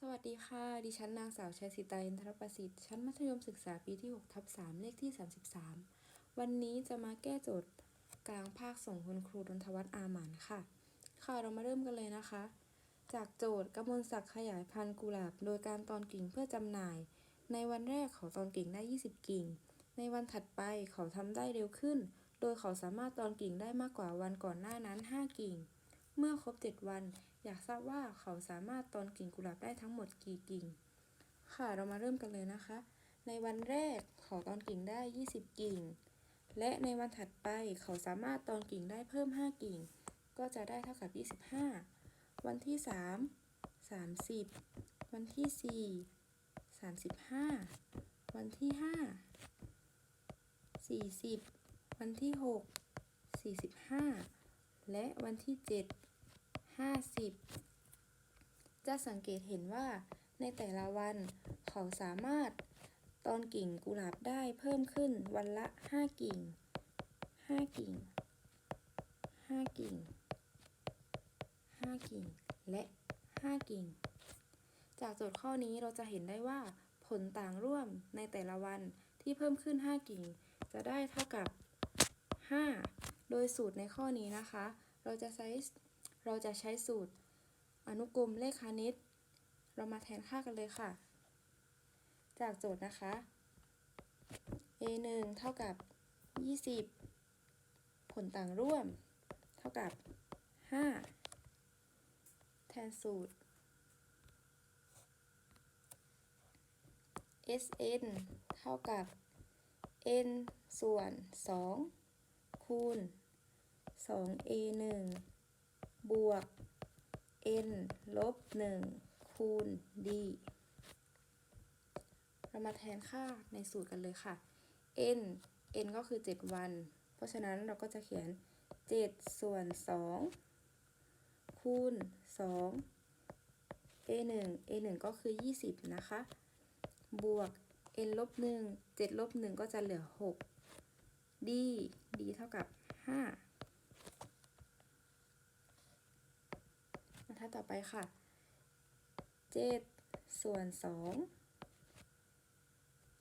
สวัสดีค่ะ ดิฉันนางสาวชัยสิตาอินทรประสิทธิ์ ชั้นมัธยมศึกษาปีที่6ทับ3เลขที่ 33 วันนี้จะมาแก้โจทย์กลางภาคส่งคุณครูดนทวัฒน์อาหมันค่ะ ค่ะ เรามาเริ่มกันเลยนะคะ จากโจทย์กมลศักดิ์ขยายพันธุ์กุหลาบ โดยการตอนกิ่งเพื่อจำหน่าย ในวันแรกเขาตอนกิ่งได้ 20 กิ่ง ในวันถัดไปเขาทำได้เร็วขึ้น โดยเขาสามารถตอนกิ่งได้มากกว่าวันก่อนหน้านั้น 5 กิ่ง เมื่อครบ 7 วัน อยากทราบว่าเขาสามารถตอนกิ่งกุหลาบได้ทั้งหมดกี่กิ่ง ค่ะเรามาเริ่มกันเลยนะคะ ในวันแรกเขาตอนกิ่งได้ 20 กิ่ง และในวันถัดไปเขาสามารถตอนกิ่งได้เพิ่ม 5 กิ่ง ก็จะได้เท่ากับ 25 วันที่ 3 30 วันที่ 4 35 วันที่ 5 40 วันที่ 6 45 และวันที่ 7 50 จะสังเกตเห็นว่าในแต่ละวันเขาสามารถตอนกิ่งกุหลาบได้เพิ่มขึ้นวันละ 5 กิ่ง 5 กิ่ง 5 กิ่ง 5 กิ่ง และ 5 กิ่ง จากโจทย์ข้อนี้เราจะเห็นได้ว่า ผลต่างร่วมในแต่ละวันที่เพิ่มขึ้น 5 กิ่ง จะได้เท่ากับ 5 โดยสูตรในข้อนี้นะคะ เราจะใช้เราจะใช้สูตรอนุกรมเลขคณิต เรามาแทนค่ากันเลยค่ะ จากโจทย์นะคะ a 1เท่ากับ 20 ผลต่างร่วม เท่ากับ 5 แทนสูตร sn เท่ากับ n ส่วน 2 คูณ 2a 1 บวก n ลบ 1 คูณ d เรามาแทนค่าในสูตรกันเลยค่ะ n n ก็คือ 7 วัน เพราะฉะนั้นเราก็จะเขียน 7 ส่วน 2 คูณ 2 a 1 a 1ก็คือ 20 นะคะ บวก n ลบ 1 7 ลบ 1 ก็จะเหลือ 6 d d เท่ากับ5บรรทัดต่อไปค่ะ7ส่วน2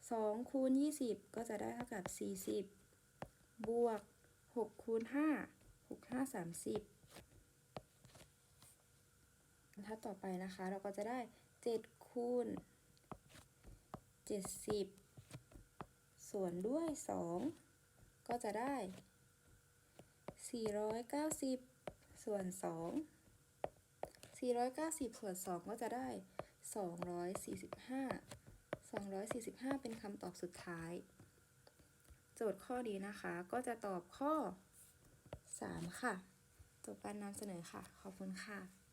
2คูณ20ก็จะได้เท่ากับ40บวก6คูณ5 6 5 30บรรทัดต่อไปนะคะ เราก็จะได้7คูณ70ส่วนด้วย2 ก็จะได้ 490 ส่วน 2 490 ส่วน 2 ก็จะได้ 245 245 เป็นคำตอบสุดท้าย โจทย์ข้อนี้นะคะ ก็จะตอบข้อ 3 ค่ะ จบการนำเสนอค่ะ ขอบคุณค่ะ